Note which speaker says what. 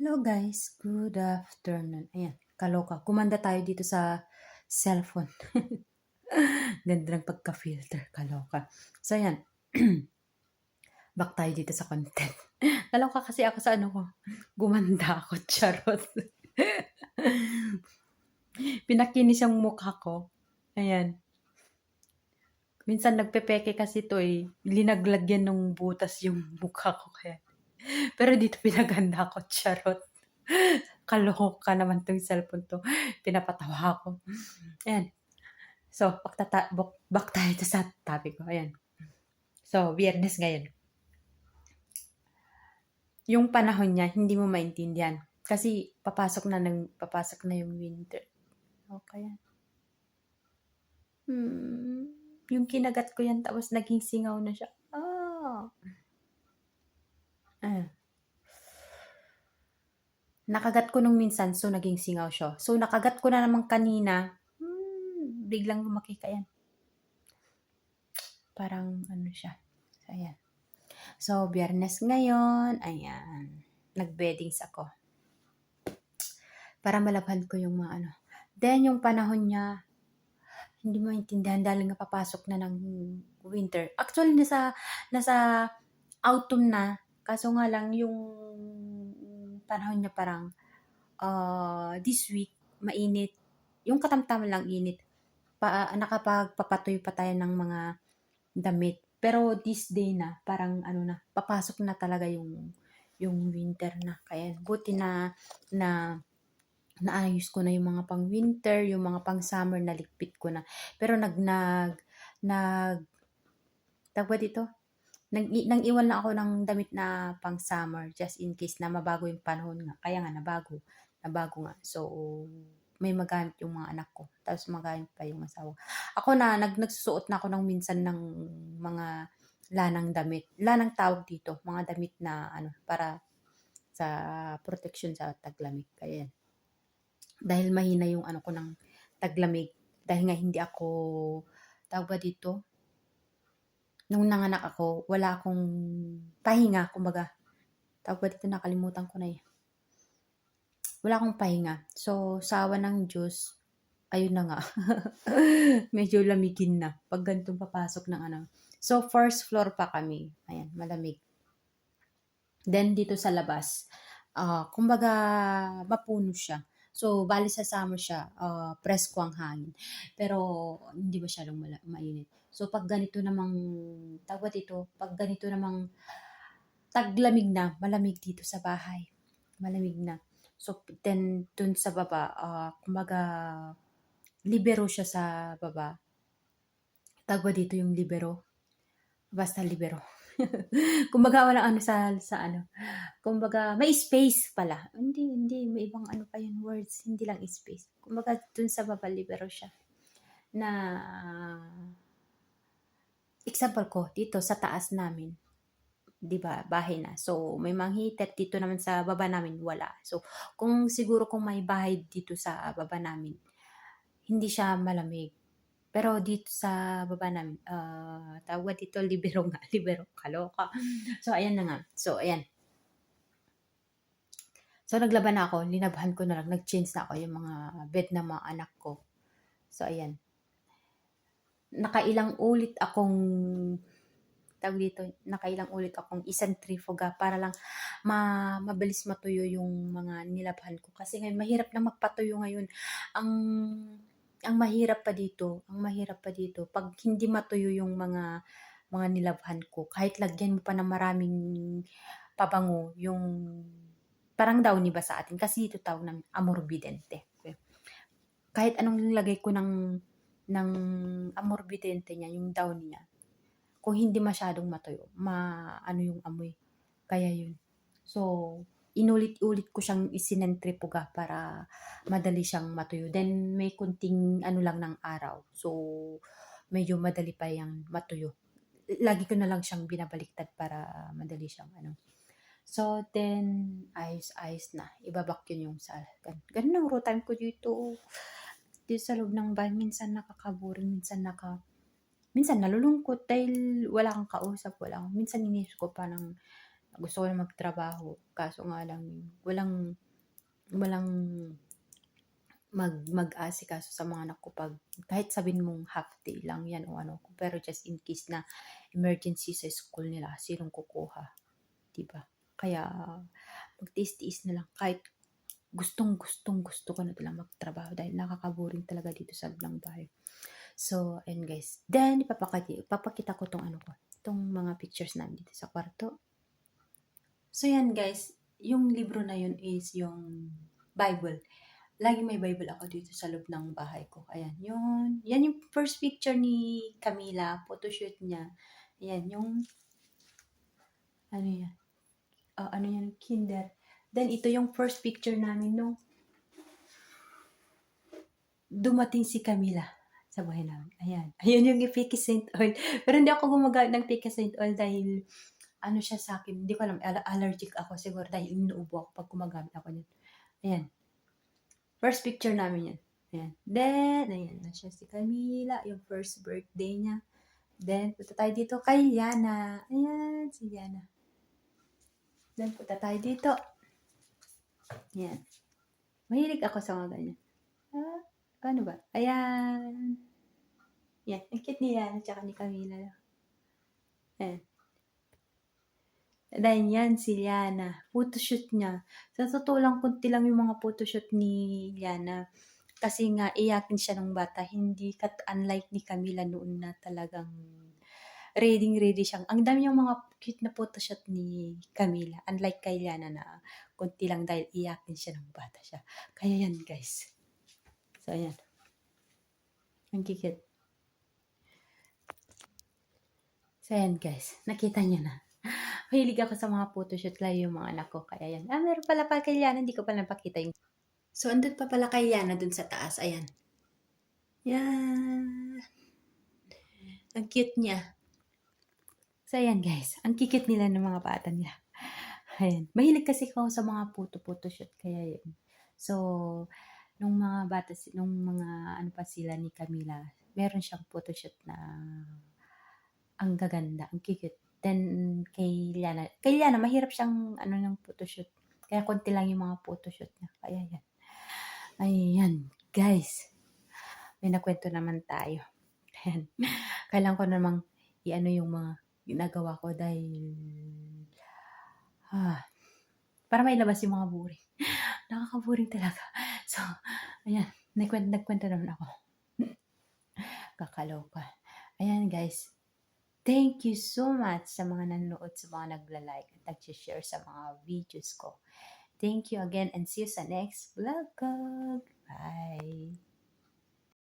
Speaker 1: Hello guys, good afternoon. Ayan, kaloka. Kumanda tayo dito sa cellphone. Ganda ng pagka-filter, kaloka. So ayan, back tayo dito sa content. Kaloka kasi ako sa ano ko, gumanda ako, charot. Pinakinis yung mukha ko. Ayan. Minsan nagpepeke kasi to eh. Linaglagyan ng butas yung mukha ko kaya. Pero dito pinaganda ko, charot. Kaloka naman tong cellphone to. Pinapatawa ako. Ayan. So, back, back tayo to sa topic ko. Ayan. So, biyernes ngayon. Yung panahon niya, hindi mo maintindihan. Kasi papasok na ng papasok na yung winter. Okay. Hmm. Yung kinagat ko yan, tapos naging singaw na siya. Ah. Ah. Nakagat ko nung minsan, so naging singaw siya. So, nakagat ko na naman kanina, hmm, biglang lumaki ka yan. Parang ano siya. So, ayan. So, biyernes ngayon, ayan. Nag-beddings ako. Para malabhan ko yung mga ano. Then, yung panahon niya, hindi mo intindihan dahil nga papasok na ng winter. Actually, nasa, nasa autumn na. Kaso nga lang, yung panahon niya parang uh, this week, mainit. Yung katamtaman lang init. Pa, nakapagpapatoy pa tayo ng mga damit. Pero this day na, parang ano na, papasok na talaga yung yung winter na. Kaya buti na na naayos ko na yung mga pang winter, yung mga pang summer nalikpit ko na. Pero nag nag nag tagwa dito. Nang, nang iwan na ako ng damit na pang summer just in case na mabago yung panahon nga. Kaya nga nabago. Nabago nga. So may magamit yung mga anak ko. Tapos magamit pa yung asawa. Ako na, nag, nagsusuot na ako ng minsan ng mga lanang damit. Lanang tawag dito. Mga damit na ano, para sa protection sa taglamig. Kaya dahil mahina yung ano ko ng taglamig. Dahil nga hindi ako, tawag ba dito? Nung nanganak ako, wala akong pahinga, kumbaga. Tawag ba dito, nakalimutan ko na eh. Wala akong pahinga. So, sawa ng Diyos, ayun na nga. Medyo lamigin na. Pag ganitong papasok ng ano. So, first floor pa kami. Ayan, malamig. Then, dito sa labas, uh, kumbaga, mapuno siya. So, bali sa summer siya, uh, presko ang hangin. Pero, hindi masyadong mala- mainit. So, pag ganito namang, tawag ito, pag ganito namang taglamig na, malamig dito sa bahay. Malamig na. So, then, dun sa baba, uh, kumbaga, libero siya sa baba. Tagwa dito yung libero. Basta libero. Kumbaga wala ano sa sa ano. Kumbaga may space pala. Hindi hindi may ibang ano pa yun words, hindi lang space. Kumbaga dun sa baba libero siya. Na example ko dito sa taas namin. 'di ba? Bahay na. So may heater dito naman sa baba namin wala. So kung siguro kung may bahay dito sa baba namin, hindi siya malamig pero dito sa baba namin, uh, tawag dito libero nga, libero, kaloka. So, ayan na nga. So, ayan. So, naglaban na ako, linabhan ko na lang, nag-change na ako yung mga bed ng mga anak ko. So, ayan. Nakailang ulit akong tawag dito, nakailang ulit akong isang trifoga para lang ma mabilis matuyo yung mga nilabhan ko. Kasi ngayon, mahirap na magpatuyo ngayon. Ang ang mahirap pa dito, ang mahirap pa dito, pag hindi matuyo yung mga mga nilabhan ko, kahit lagyan mo pa ng maraming pabango, yung parang daw ni ba sa atin, kasi ito tawag ng amorbidente. Kahit anong lagay ko ng ng amorbidente niya, yung down niya, kung hindi masyadong matuyo, ma ano yung amoy. Kaya yun. So, inulit-ulit ko siyang isinentripuga para madali siyang matuyo. Then may kunting ano lang ng araw. So medyo madali pa yang matuyo. Lagi ko na lang siyang binabaliktad para madali siyang ano. So then ayos-ayos na. Ibabak yun yung sa gan ganun ang time ko dito. Dito sa loob ng bahay minsan nakakaboring, minsan naka minsan nalulungkot dahil wala kang kausap, wala minsan inisip ko pa ng Gusto ko na magtrabaho. Kaso nga lang, walang, walang mag, mag-asikaso sa mga anak ko pag, kahit sabihin mong half day lang yan o ano. Pero just in case na emergency sa school nila, sinong kukuha? Diba? Kaya, magtiis-tiis na lang. Kahit gustong gustong gusto ko na talaga magtrabaho dahil nakakaboring talaga dito sa loob ng bahay. So, and guys, then ipapakita, ipapakita ko tong ano ko, tong mga pictures namin dito sa kwarto. So, yan guys, yung libro na yun is yung Bible. Lagi may Bible ako dito sa loob ng bahay ko. Ayan, yun. Yan yung first picture ni Camila, photoshoot niya. Ayan, yung, ano yan, Ah, ano yan, kinder. Then, ito yung first picture namin nung dumating si Camila sa buhay namin. Ayan. Ayan yung Piki Saint Oil. Pero hindi ako gumagamit ng Piki Saint Oil dahil ano siya sa akin. Hindi ko alam. al- Allergic ako siguro dahil inuubo ako pag gumagamit ako niyan. Ayan. First picture namin yan. Ayan. Then, ayan na siya si Camila. Yung first birthday niya. Then, punta tayo dito kay Yana. Ayan, si Yana. Then, punta tayo dito. Ayan. Mahilig ako sa mga ganyan. Ah, paano ba? Ayan. Yan. Ang cute ni Yana tsaka ni Camila. Ayan. Dahil yan si Liana. Photoshoot niya. Sa totoo lang, kunti lang yung mga photoshoot ni Liana. Kasi nga, iyakin siya ng bata. Hindi, kat unlike ni Camila noon na talagang ready ready siyang. Ang dami yung mga cute na photoshoot ni Camila. Unlike kay Liana na kunti lang dahil iyakin siya ng bata siya. Kaya yan, guys. So, ayan. Ang kikit. So, ayan, guys. Nakita niyo na. Mahilig ako sa mga photoshoot lalo yung mga anak ko. Kaya yan. Ah, meron pala pa kay Liana. Hindi ko pala napakita yung... So, andun pa pala kay Liana dun sa taas. Ayan. Yan. Ang cute niya. So, ayan guys. Ang kikit nila ng mga bata nila. Ayan. Mahilig kasi ako sa mga photo-photo shoot. Kaya yun. So, nung mga bata, nung mga ano pa sila ni Camila, meron siyang photoshoot na ang gaganda, ang kikit. Then, kay Liana, kay Liana, mahirap siyang ano ng photoshoot. Kaya konti lang yung mga photoshoot niya. Kaya yan. Ayan, guys. May nakwento naman tayo. Ayan. Kailangan ko namang i-ano yung mga ginagawa ko dahil ah, para may labas yung mga boring. Nakaka-boring talaga. So, ayan. Nagkwento, nagkwento naman ako. Kakaloka. Ayan, guys. Thank you so much sa mga nanonood, sa mga nagla-like at nag-share sa mga videos ko. Thank you again and see you sa next vlog. Bye!